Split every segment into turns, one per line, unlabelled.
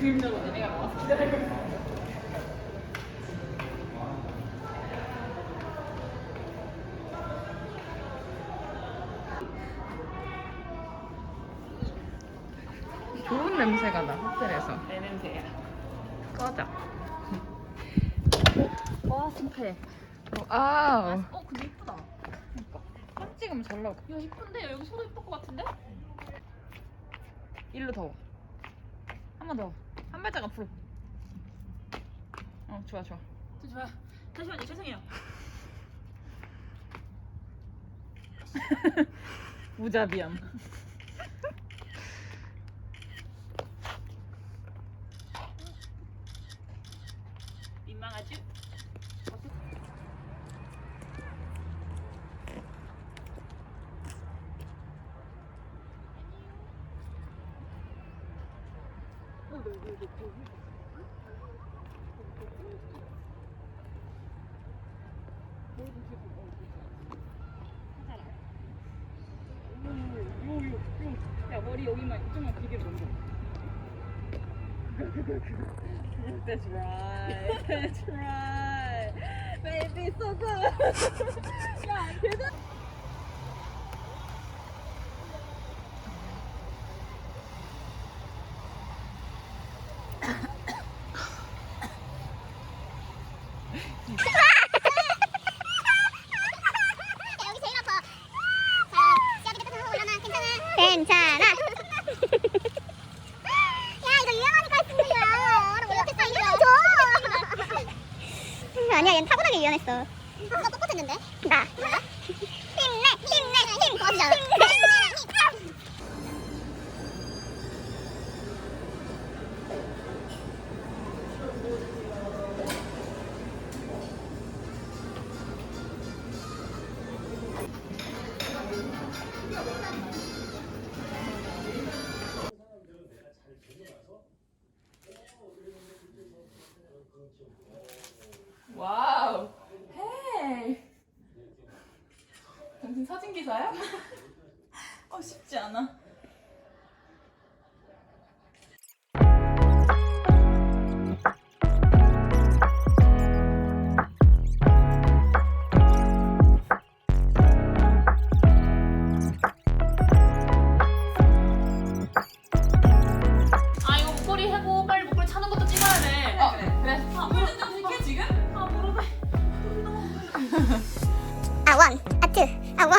그림자로 내가 나와서 기다리고 있어.
좋은 냄새가 나 호텔에서.
내 냄새야.
꺼져.
와 심해.
아.
어 근데 이쁘다.
사진 찍으면
잘야 이쁜데 여기 소도 이쁠 것 같은데?
일로 더. 한번 더. 한 발짝 앞으로. 어, 좋아, 좋아.
저 좋아. 잠시만요 죄송해요.
무자비함. 야, 머리 여기만, 이쪽만 길게 먼저. That's right. That's right. Baby, so good. 야, 걔들.
여기 제일 아파. 자, 시합이 끝나고 올라나 괜찮아. 괜찮아. 야, 이거 유연하니까 할 수 있는 거야. 얼음 올렸겠어, 이거. 아니야, 얘는 타고나게 유연했어. 누가 뻣뻣 했는데?
사진 기사야? 어 쉽지 않아.
아 이거 목걸이 해고 빨리 목걸이 차는 것도 찍어야 돼.
어 그래.
아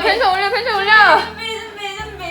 자 텐션 올려 텐션 올려.
준비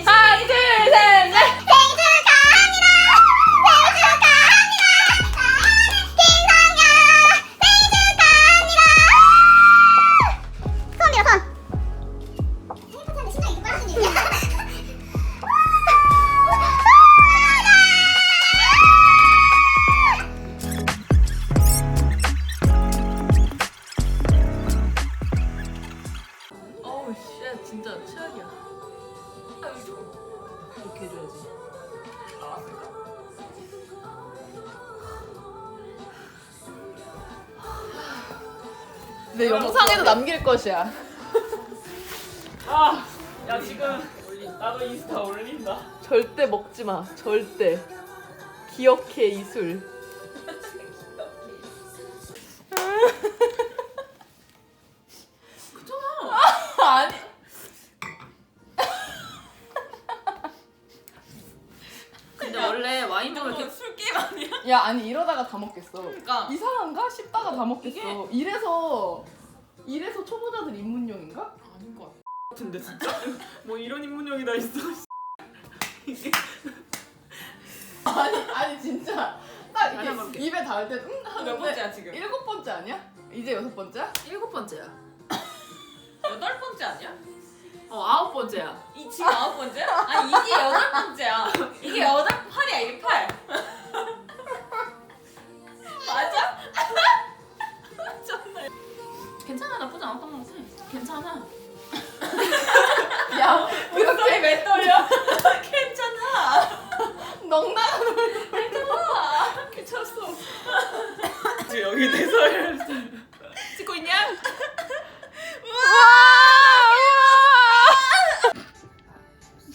내 영상에도 남길 것이야.
아, 야 지금 나도 인스타 올린다.
절대 먹지 마. 절대. 기억해 이술. 그잖아. 아니.
근데 원래 와인병을 이렇게 아니야?
야 아니 이러다가 다 먹겠어.
그러니까
이상한가 싶다가 다 먹겠어.
이게-
이래서 이래서 초보자들 입문용인가?
아닌 것 같은데 진짜. 뭐 이런 인문용이 다 있어. 이게
아니 아니 진짜 딱
다시 한번
이렇게
볼게.
입에 닿을 때 응?
몇
하는데
번째야 지금?
일곱 번째 아니야? 이제 여섯 번째야?
일곱 번째야. 여덟 번째 아니야?
어 아홉 번째야.
이 지금 아홉 번째야? 아니 이게 여덟 번째야. 이게 여덟 팔이야 이게 팔.
괜찮아 나쁘지 않았던 것 같아. 괜찮아.
야 그렇게
왜 떨려? 괜찮아.
넉나는
괜찮았어. 지금 여기 대서를 찍고 있냐?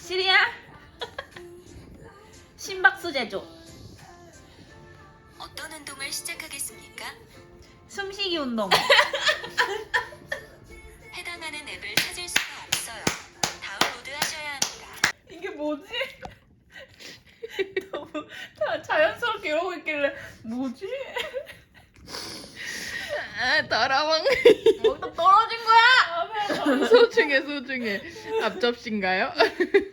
시리야. 심박수 제조.
어떤 운동을 시작하겠습니까?
숨쉬기 운동. 여기다 떨어진 거야.
아,
소중해 소중해 앞접시인가요?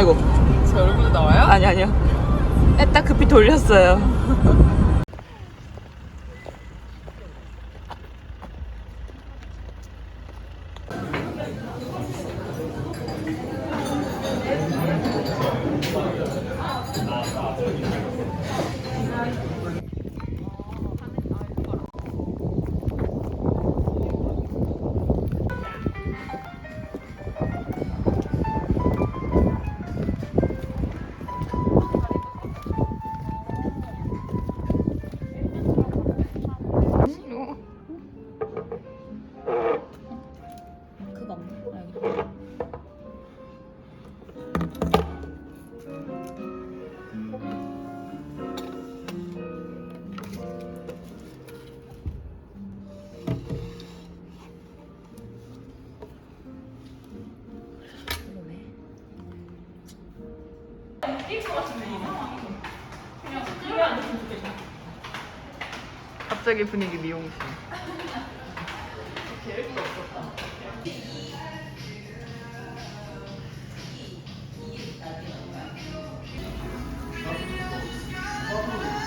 아이고.
제 얼굴도 나와요?
아니 아니요. 에딱 급히 돌렸어요. 갑자기 분위기 미용실.
계획도 없었다. Thank you.